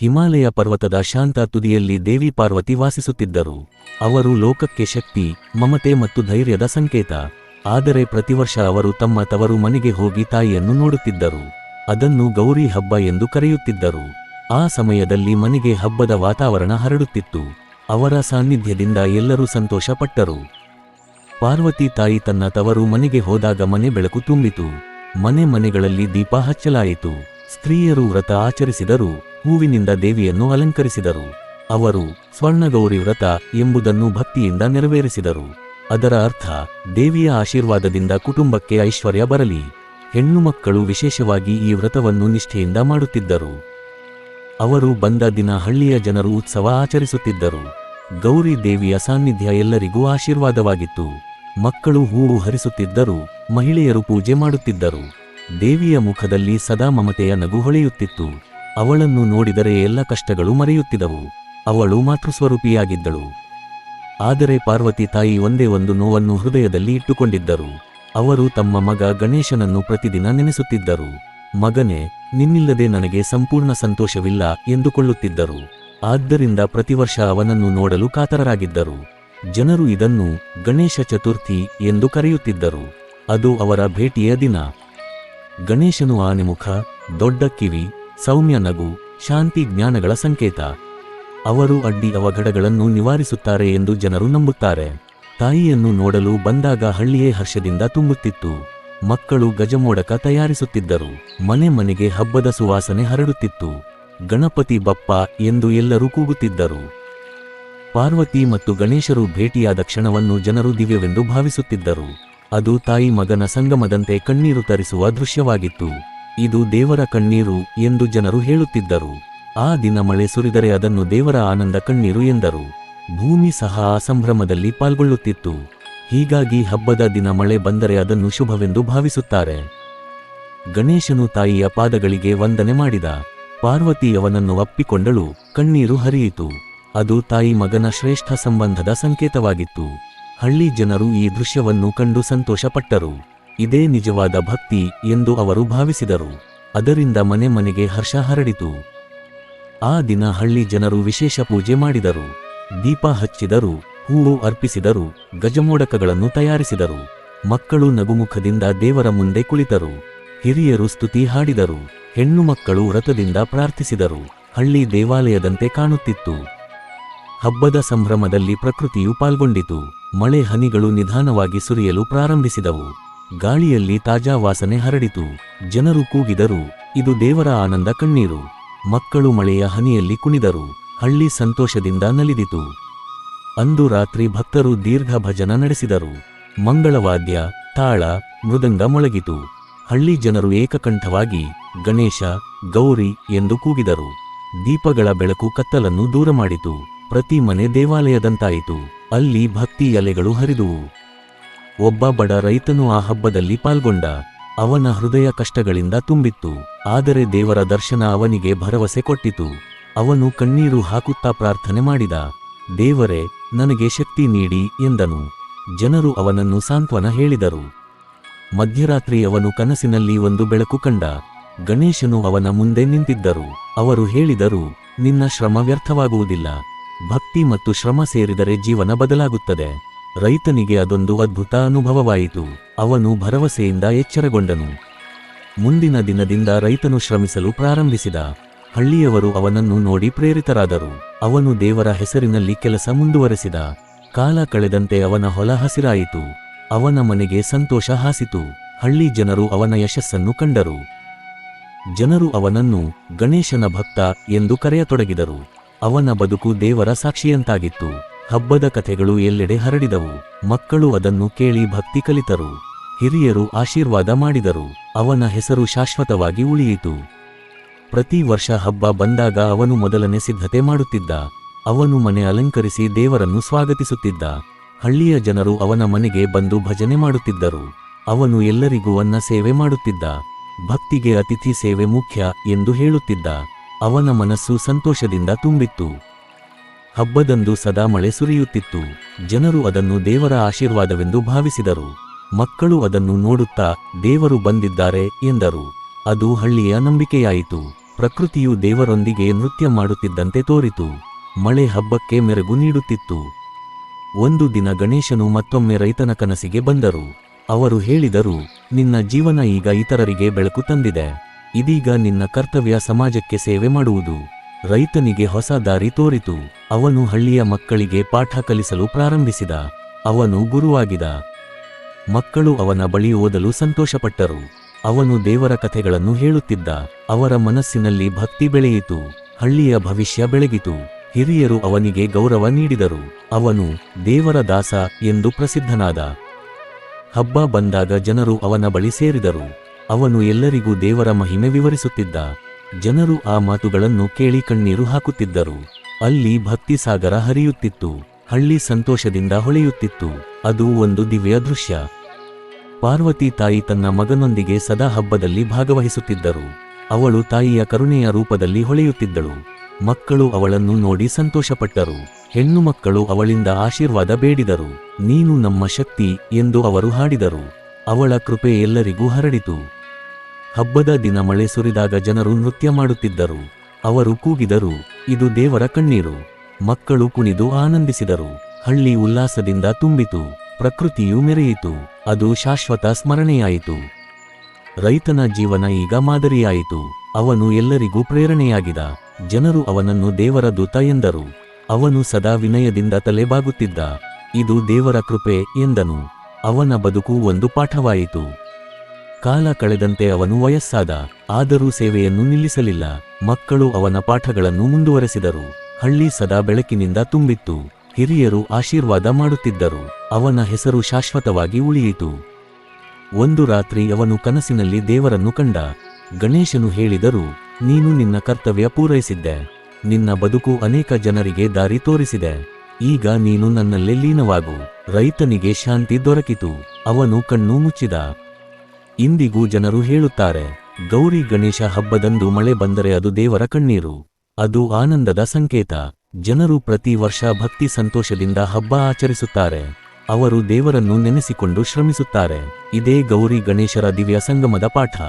ಹಿಮಾಲಯ ಪರ್ವತದ ಶಾಂತ ತುದಿಯಲ್ಲಿ ದೇವಿ ಪಾರ್ವತಿ ವಾಸಿಸುತ್ತಿದ್ದರು. ಅವರು ಲೋಕಕ್ಕೆ ಶಕ್ತಿ, ಮಮತೆ ಮತ್ತು ಧೈರ್ಯದ ಸಂಕೇತ. ಆದರೆ ಪ್ರತಿವರ್ಷ ಅವರು ತಮ್ಮ ತವರು ಮನೆಗೆ ಹೋಗಿ ತಾಯಿಯನ್ನು ನೋಡುತ್ತಿದ್ದರು. ಅದನ್ನು ಗೌರಿ ಹಬ್ಬ ಎಂದು ಕರೆಯುತ್ತಿದ್ದರು. ಆ ಸಮಯದಲ್ಲಿ ಮನೆಗೆ ಹಬ್ಬದ ವಾತಾವರಣ ಹರಡುತ್ತಿತ್ತು. ಅವರ ಸಾನ್ನಿಧ್ಯದಿಂದ ಎಲ್ಲರೂ ಸಂತೋಷಪಟ್ಟರು. ಪಾರ್ವತಿ ತಾಯಿ ತನ್ನ ತವರು ಮನೆಗೆ ಹೋದಾಗ ಮನೆ ಬೆಳಕು ತುಂಬಿತು. ಮನೆ ಮನೆಗಳಲ್ಲಿ ದೀಪ ಹಚ್ಚಲಾಯಿತು. ಸ್ತ್ರೀಯರು ವ್ರತ ಆಚರಿಸಿದರು. ಹೂವಿನಿಂದ ದೇವಿಯನ್ನು ಅಲಂಕರಿಸಿದರು. ಅವರು ಸ್ವರ್ಣಗೌರಿ ವ್ರತ ಎಂಬುದನ್ನು ಭಕ್ತಿಯಿಂದ ನೆರವೇರಿಸಿದರು. ಅದರ ಅರ್ಥ, ದೇವಿಯ ಆಶೀರ್ವಾದದಿಂದ ಕುಟುಂಬಕ್ಕೆ ಐಶ್ವರ್ಯ ಬರಲಿ. ಹೆಣ್ಣು ಮಕ್ಕಳು ವಿಶೇಷವಾಗಿ ಈ ವ್ರತವನ್ನು ನಿಷ್ಠೆಯಿಂದ ಮಾಡುತ್ತಿದ್ದರು. ಅವರು ಬಂದ ದಿನ ಹಳ್ಳಿಯ ಜನರು ಉತ್ಸವ ಆಚರಿಸುತ್ತಿದ್ದರು. ಗೌರಿ ದೇವಿಯ ಸಾನ್ನಿಧ್ಯ ಎಲ್ಲರಿಗೂ ಆಶೀರ್ವಾದವಾಗಿತ್ತು. ಮಕ್ಕಳು ಹೂವು ಹರಿಸುತ್ತಿದ್ದರು, ಮಹಿಳೆಯರು ಪೂಜೆ ಮಾಡುತ್ತಿದ್ದರು. ದೇವಿಯ ಮುಖದಲ್ಲಿ ಸದಾ ಮಮತೆಯ ನಗು ಹೊಳೆಯುತ್ತಿತ್ತು. ಅವಳನ್ನು ನೋಡಿದರೆ ಎಲ್ಲ ಕಷ್ಟಗಳು ಮರೆಯುತ್ತಿದವು ಅವಳು ಮಾತೃಸ್ವರೂಪಿಯಾಗಿದ್ದಳು. ಆದರೆ ಪಾರ್ವತಿ ತಾಯಿ ಒಂದೇ ಒಂದು ನೋವನ್ನು ಹೃದಯದಲ್ಲಿ ಇಟ್ಟುಕೊಂಡಿದ್ದರು. ಅವರು ತಮ್ಮ ಮಗ ಗಣೇಶನನ್ನು ಪ್ರತಿದಿನ ನೆನೆಸುತ್ತಿದ್ದರು. ಮಗನೇ, ನಿನ್ನಿಲ್ಲದೆ ನನಗೆ ಸಂಪೂರ್ಣ ಸಂತೋಷವಿಲ್ಲ ಎಂದುಕೊಳ್ಳುತ್ತಿದ್ದರು. ಆದ್ದರಿಂದ ಪ್ರತಿವರ್ಷ ಅವನನ್ನು ನೋಡಲು ಕಾತರರಾಗಿದ್ದರು. ಜನರು ಇದನ್ನು ಗಣೇಶ ಚತುರ್ಥಿ ಎಂದು ಕರೆಯುತ್ತಿದ್ದರು. ಅದು ಅವರ ಭೇಟಿಯ ದಿನ. ಗಣೇಶನು ಆನೆಮುಖ, ದೊಡ್ಡ ಕಿವಿ ಸೌಮ್ಯ ನಗು, ಶಾಂತಿ ಜ್ಞಾನಗಳ ಸಂಕೇತ. ಅವರು ಅಡ್ಡಿ ಅವಘಡಗಳನ್ನು ನಿವಾರಿಸುತ್ತಾರೆ ಎಂದು ಜನರು ನಂಬುತ್ತಾರೆ. ತಾಯಿಯನ್ನು ನೋಡಲು ಬಂದಾಗ ಹಳ್ಳಿಯೇ ಹರ್ಷದಿಂದ ತುಂಬುತ್ತಿತ್ತು. ಮಕ್ಕಳು ಗಜಮೋಡಕ ತಯಾರಿಸುತ್ತಿದ್ದರು. ಮನೆ ಮನೆಗೆ ಹಬ್ಬದ ಸುವಾಸನೆ ಹರಡುತ್ತಿತ್ತು. ಗಣಪತಿ ಬಪ್ಪ ಎಂದು ಎಲ್ಲರೂ ಕೂಗುತ್ತಿದ್ದರು. ಪಾರ್ವತಿ ಮತ್ತು ಗಣೇಶರು ಭೇಟಿಯಾದ ಕ್ಷಣವನ್ನು ಜನರು ದಿವ್ಯವೆಂದು ಭಾವಿಸುತ್ತಿದ್ದರು. ಅದು ತಾಯಿ ಮಗನ ಸಂಗಮದಂತೆ ಕಣ್ಣೀರು ತರಿಸುವ ದೃಶ್ಯವಾಗಿತ್ತು. ಇದು ದೇವರ ಕಣ್ಣೀರು ಎಂದು ಜನರು ಹೇಳುತ್ತಿದ್ದರು. ಆ ದಿನ ಮಳೆ ಸುರಿದರೆ ಅದನ್ನು ದೇವರ ಆನಂದ ಕಣ್ಣೀರು ಎಂದರು. ಭೂಮಿ ಸಹ ಆ ಸಂಭ್ರಮದಲ್ಲಿ ಪಾಲ್ಗೊಳ್ಳುತ್ತಿತ್ತು. ಹೀಗಾಗಿ ಹಬ್ಬದ ದಿನ ಮಳೆ ಬಂದರೆ ಅದನ್ನು ಶುಭವೆಂದು ಭಾವಿಸುತ್ತಾರೆ. ಗಣೇಶನು ತಾಯಿಯ ಪಾದಗಳಿಗೆ ವಂದನೆ ಮಾಡಿದ. ಪಾರ್ವತಿಯವನನ್ನು ಅಪ್ಪಿಕೊಂಡಳು ಕಣ್ಣೀರು ಹರಿಯಿತು. ಅದು ತಾಯಿ ಮಗನ ಶ್ರೇಷ್ಠ ಸಂಬಂಧದ ಸಂಕೇತವಾಗಿತ್ತು. ಹಳ್ಳಿ ಜನರು ಈ ದೃಶ್ಯವನ್ನು ಕಂಡು ಸಂತೋಷಪಟ್ಟರು. ಇದೇ ನಿಜವಾದ ಭಕ್ತಿ ಎಂದು ಅವರು ಭಾವಿಸಿದರು. ಅದರಿಂದ ಮನೆ ಮನೆಗೆ ಹರ್ಷ ಹರಡಿತು. ಆ ದಿನ ಹಳ್ಳಿ ಜನರು ವಿಶೇಷ ಪೂಜೆ ಮಾಡಿದರು. ದೀಪ ಹಚ್ಚಿದರು, ಹೂವು ಅರ್ಪಿಸಿದರು, ಗಜಮೋಡಕಗಳನ್ನು ತಯಾರಿಸಿದರು. ಮಕ್ಕಳು ನಗುಮುಖದಿಂದ ದೇವರ ಮುಂದೆ ಕುಳಿತರು. ಹಿರಿಯರು ಸ್ತುತಿ ಹಾಡಿದರು. ಹೆಣ್ಣು ಮಕ್ಕಳು ವ್ರತದಿಂದ ಪ್ರಾರ್ಥಿಸಿದರು. ಹಳ್ಳಿ ದೇವಾಲಯದಂತೆ ಕಾಣುತ್ತಿತ್ತು. ಹಬ್ಬದ ಸಂಭ್ರಮದಲ್ಲಿ ಪ್ರಕೃತಿಯು ಪಾಲ್ಗೊಂಡಿತು. ಮಳೆ ಹನಿಗಳು ನಿಧಾನವಾಗಿ ಸುರಿಯಲು ಪ್ರಾರಂಭಿಸಿದವು. ಗಾಳಿಯಲ್ಲಿ ತಾಜಾ ವಾಸನೆ ಹರಡಿತು. ಜನರು ಕೂಗಿದರು. ಇದು ದೇವರ ಆನಂದ ಕಣ್ಣೀರು. ಮಕ್ಕಳು ಮಳೆಯ ಹನಿಯಲ್ಲಿ ಕುಣಿದರು. ಹಳ್ಳಿ ಸಂತೋಷದಿಂದ ನಲಿದಿತು. ಅಂದು ರಾತ್ರಿ ಭಕ್ತರು ದೀರ್ಘ ಭಜನ ನಡೆಸಿದರು. ಮಂಗಳವಾದ್ಯ, ತಾಳ, ಮೃದಂಗ ಮೊಳಗಿತು. ಹಳ್ಳಿ ಜನರು ಏಕಕಂಠವಾಗಿ, ಗಣೇಶ, ಗೌರಿ ಎಂದು ಕೂಗಿದರು. ದೀಪಗಳ ಬೆಳಕು ಕತ್ತಲನ್ನು ದೂರ ಮಾಡಿತು ಪ್ರತಿ ಮನೆ ದೇವಾಲಯದಂತಾಯಿತು. ಅಲ್ಲಿ ಭಕ್ತಿ ಎಲೆಗಳು ಹರಿದುವು. ಒಬ್ಬ ಬಡ ರೈತನು ಆ ಹಬ್ಬದಲ್ಲಿ ಪಾಲ್ಗೊಂಡ ಅವನ ಹೃದಯ ಕಷ್ಟಗಳಿಂದ ತುಂಬಿತ್ತು. ಆದರೆ ದೇವರ ದರ್ಶನ ಅವನಿಗೆ ಭರವಸೆ ಕೊಟ್ಟಿತು. ಅವನು ಕಣ್ಣೀರು ಹಾಕುತ್ತಾ ಪ್ರಾರ್ಥನೆ ಮಾಡಿದ, ದೇವರೇ, ನನಗೆ ಶಕ್ತಿ ನೀಡಿ ಎಂದನು. ಜನರು ಅವನನ್ನು ಸಾಂತ್ವನ ಹೇಳಿದರು. ಮಧ್ಯರಾತ್ರಿ ಅವನು ಕನಸಿನಲ್ಲಿ ಒಂದು ಬೆಳಕು ಕಂಡ. ಗಣೇಶನು ಅವನ ಮುಂದೆ ನಿಂತಿದ್ದರು. ಅವರು ಹೇಳಿದರು, ನಿನ್ನ ಶ್ರಮ ವ್ಯರ್ಥವಾಗುವುದಿಲ್ಲ. ಭಕ್ತಿ ಮತ್ತು ಶ್ರಮ ಸೇರಿದರೆ ಜೀವನ ಬದಲಾಗುತ್ತದೆ. ರೈತನಿಗೆ ಅದೊಂದು ಅದ್ಭುತ ಅನುಭವವಾಯಿತು. ಅವನು ಭರವಸೆಯಿಂದ ಎಚ್ಚರಗೊಂಡನು. ಮುಂದಿನ ದಿನದಿಂದ ರೈತನು ಶ್ರಮಿಸಲು ಪ್ರಾರಂಭಿಸಿದ. ಹಳ್ಳಿಯವರು ಅವನನ್ನು ನೋಡಿ ಪ್ರೇರಿತರಾದರು. ಅವನು ದೇವರ ಹೆಸರಿನಲ್ಲಿ ಕೆಲಸ ಮುಂದುವರೆಸಿದ. ಕಾಲ ಕಳೆದಂತೆ ಅವನ ಹೊಲ ಹಸಿರಾಯಿತು. ಅವನ ಮನೆಗೆ ಸಂತೋಷ ಹಾಸಿತು. ಹಳ್ಳಿ ಜನರು ಅವನ ಯಶಸ್ಸನ್ನು ಕಂಡರು. ಜನರು ಅವನನ್ನು ಗಣೇಶನ ಭಕ್ತ ಎಂದು ಕರೆಯತೊಡಗಿದರು. ಅವನ ಬದುಕು ದೇವರ ಸಾಕ್ಷಿಯಂತಾಗಿತ್ತು. ಹಬ್ಬದ ಕಥೆಗಳು ಎಲ್ಲೆಡೆ ಹರಡಿದವು. ಮಕ್ಕಳು ಅದನ್ನು ಕೇಳಿ ಭಕ್ತಿ ಕಲಿತರು. ಹಿರಿಯರು ಆಶೀರ್ವಾದ ಮಾಡಿದರು. ಅವನ ಹೆಸರು ಶಾಶ್ವತವಾಗಿ ಉಳಿಯಿತು. ಪ್ರತಿ ವರ್ಷ ಹಬ್ಬ ಬಂದಾಗ ಅವನು ಮೊದಲನೇ ಸಿದ್ಧತೆ ಮಾಡುತ್ತಿದ್ದ. ಅವನು ಮನೆ ಅಲಂಕರಿಸಿ ದೇವರನ್ನು ಸ್ವಾಗತಿಸುತ್ತಿದ್ದ. ಹಳ್ಳಿಯ ಜನರು ಅವನ ಮನೆಗೆ ಬಂದು ಭಜನೆ ಮಾಡುತ್ತಿದ್ದರು. ಅವನು ಎಲ್ಲರಿಗೂ ಅನ್ನ ಸೇವೆ ಮಾಡುತ್ತಿದ್ದ. ಭಕ್ತಿಗೆ ಅತಿಥಿ ಸೇವೆ ಮುಖ್ಯ ಎಂದು ಹೇಳುತ್ತಿದ್ದ. ಅವನ ಮನಸ್ಸು ಸಂತೋಷದಿಂದ ತುಂಬಿತ್ತು. ಹಬ್ಬದಂದು ಸದಾ ಮಳೆ ಸುರಿಯುತ್ತಿತ್ತು. ಜನರು ಅದನ್ನು ದೇವರ ಆಶೀರ್ವಾದವೆಂದು ಭಾವಿಸಿದರು. ಮಕ್ಕಳು ಅದನ್ನು ನೋಡುತ್ತಾ ದೇವರು ಬಂದಿದ್ದಾರೆ ಎಂದರು. ಅದು ಹಳ್ಳಿಯ ನಂಬಿಕೆಯಾಯಿತು. ಪ್ರಕೃತಿಯು ದೇವರೊಂದಿಗೆ ನೃತ್ಯ ಮಾಡುತ್ತಿದ್ದಂತೆ ತೋರಿತು. ಮಳೆ ಹಬ್ಬಕ್ಕೆ ಮೆರುಗು ನೀಡುತ್ತಿತ್ತು. ಒಂದು ದಿನ ಗಣೇಶನು ಮತ್ತೊಮ್ಮೆ ರೈತನ ಕನಸಿಗೆ ಬಂದರು. ಅವರು ಹೇಳಿದರು, ನಿನ್ನ ಜೀವನ ಈಗ ಇತರರಿಗೆ ಬೆಳಕು ತಂದಿದೆ. ಇದೀಗ ನಿನ್ನ ಕರ್ತವ್ಯ ಸಮಾಜಕ್ಕೆ ಸೇವೆ ಮಾಡುವುದು. ರೈತನಿಗೆ ಹೊಸ ದಾರಿ ತೋರಿತು. ಅವನು ಹಳ್ಳಿಯ ಮಕ್ಕಳಿಗೆ ಪಾಠ ಕಲಿಸಲು ಪ್ರಾರಂಭಿಸಿದ. ಅವನು ಗುರುವಾಗಿದ. ಮಕ್ಕಳು ಅವನ ಬಳಿ ಓದಲು ಸಂತೋಷಪಟ್ಟರು. ಅವನು ದೇವರ ಕಥೆಗಳನ್ನು ಹೇಳುತ್ತಿದ್ದ. ಅವರ ಮನಸ್ಸಿನಲ್ಲಿ ಭಕ್ತಿ ಬೆಳೆಯಿತು. ಹಳ್ಳಿಯ ಭವಿಷ್ಯ ಬೆಳಗಿತು. ಹಿರಿಯರು ಅವನಿಗೆ ಗೌರವ ನೀಡಿದರು. ಅವನು ದೇವರ ದಾಸ ಎಂದು ಪ್ರಸಿದ್ಧನಾದ. ಹಬ್ಬ ಬಂದಾಗ ಜನರು ಅವನ ಬಳಿ ಸೇರಿದರು. ಅವನು ಎಲ್ಲರಿಗೂ ದೇವರ ಮಹಿಮೆ ವಿವರಿಸುತ್ತಿದ್ದ. ಜನರು ಆ ಮಾತುಗಳನ್ನು ಕೇಳಿ ಕಣ್ಣೀರು ಹಾಕುತ್ತಿದ್ದರು. ಅಲ್ಲಿ ಭಕ್ತಿ ಸಾಗರ ಹರಿಯುತ್ತಿತ್ತು. ಹಳ್ಳಿ ಸಂತೋಷದಿಂದ ಹೊಳೆಯುತ್ತಿತ್ತು. ಅದು ಒಂದು ದಿವ್ಯ ದೃಶ್ಯ. ಪಾರ್ವತಿ ತಾಯಿ ತನ್ನ ಮಗನೊಂದಿಗೆ ಸದಾ ಹಬ್ಬದಲ್ಲಿ ಭಾಗವಹಿಸುತ್ತಿದ್ದರು. ಅವಳು ತಾಯಿಯ ಕರುಣೆಯ ರೂಪದಲ್ಲಿ ಹೊಳೆಯುತ್ತಿದ್ದಳು. ಮಕ್ಕಳು ಅವಳನ್ನು ನೋಡಿ ಸಂತೋಷಪಟ್ಟರು. ಹೆಣ್ಣು ಮಕ್ಕಳು ಅವಳಿಂದ ಆಶೀರ್ವಾದ ಬೇಡಿದರು. ನೀನು ನಮ್ಮ ಶಕ್ತಿ ಎಂದು ಅವರು ಹಾಡಿದರು. ಅವಳ ಕೃಪೆ ಎಲ್ಲರಿಗೂ ಹರಡಿತು. ಹಬ್ಬದ ದಿನ ಮಳೆ ಸುರಿದಾಗ ಜನರು ನೃತ್ಯ ಮಾಡುತ್ತಿದ್ದರು. ಅವರು ಕೂಗಿದರು, ಇದು ದೇವರ ಕಣ್ಣೀರು. ಮಕ್ಕಳು ಕುಣಿದು ಆನಂದಿಸಿದರು. ಹಳ್ಳಿ ಉಲ್ಲಾಸದಿಂದ ತುಂಬಿತು, ಪ್ರಕೃತಿಯು ಮೆರೆಯಿತು, ಅದು ಶಾಶ್ವತ ಸ್ಮರಣೆಯಾಯಿತು. ರೈತನ ಜೀವನ ಈಗ ಮಾದರಿಯಾಯಿತು, ಅವನು ಎಲ್ಲರಿಗೂ ಪ್ರೇರಣೆಯಾಗಿದ. ಜನರು ಅವನನ್ನು ದೇವರ ದೂತ ಎಂದರು. ಅವನು ಸದಾ ವಿನಯದಿಂದ ತಲೆಬಾಗುತ್ತಿದ್ದ. ಇದು ದೇವರ ಕೃಪೆ ಎಂದನು. ಅವನ ಬದುಕು ಒಂದು ಪಾಠವಾಯಿತು. ಕಾಲ ಕಳೆದಂತೆ ಅವನು ವಯಸ್ಸಾದ, ಆದರೂ ಸೇವೆಯನ್ನು ನಿಲ್ಲಿಸಲಿಲ್ಲ. ಮಕ್ಕಳು ಅವನ ಪಾಠಗಳನ್ನು ಮುಂದುವರೆಸಿದರು. ಹಳ್ಳಿ ಸದಾ ಬೆಳಕಿನಿಂದ ತುಂಬಿತ್ತು. ಹಿರಿಯರು ಆಶೀರ್ವಾದ ಮಾಡುತ್ತಿದ್ದರು. ಅವನ ಹೆಸರು ಶಾಶ್ವತವಾಗಿ ಉಳಿಯಿತು. ಒಂದು ರಾತ್ರಿ ಅವನು ಕನಸಿನಲ್ಲಿ ದೇವರನ್ನು ಕಂಡ. ಗಣೇಶನು ಹೇಳಿದರು, ನೀನು ನಿನ್ನ ಕರ್ತವ್ಯ ಪೂರೈಸಿದ್ದೆ. ನಿನ್ನ ಬದುಕು ಅನೇಕ ಜನರಿಗೆ ದಾರಿ ತೋರಿಸಿದೆ. ಈಗ ನೀನು ನನ್ನಲ್ಲೇ ಲೀನವಾಗು. ರೈತನಿಗೆ ಶಾಂತಿ ದೊರಕಿತು. ಅವನು ಕಣ್ಣು ಮುಚ್ಚಿದ. ಇಂದಿಗೂ ಜನರು ಹೇಳುತ್ತಾರೆ, ಗೌರಿ ಗಣೇಶ ಹಬ್ಬದಂದು ಮಳೆ ಬಂದರೆ ಅದು ದೇವರ ಕಣ್ಣೀರು. ಅದು ಆನಂದದ ಸಂಕೇತ. ಜನರು ಪ್ರತಿ ವರ್ಷ ಭಕ್ತಿ ಸಂತೋಷದಿಂದ ಹಬ್ಬ ಆಚರಿಸುತ್ತಾರೆ. ಅವರು ದೇವರನ್ನು ನೆನೆಸಿಕೊಂಡು ಶ್ರಮಿಸುತ್ತಾರೆ. ಇದೇ ಗೌರಿ ಗಣೇಶರ ದಿವ್ಯ ಸಂಗಮದ ಪಾಠ.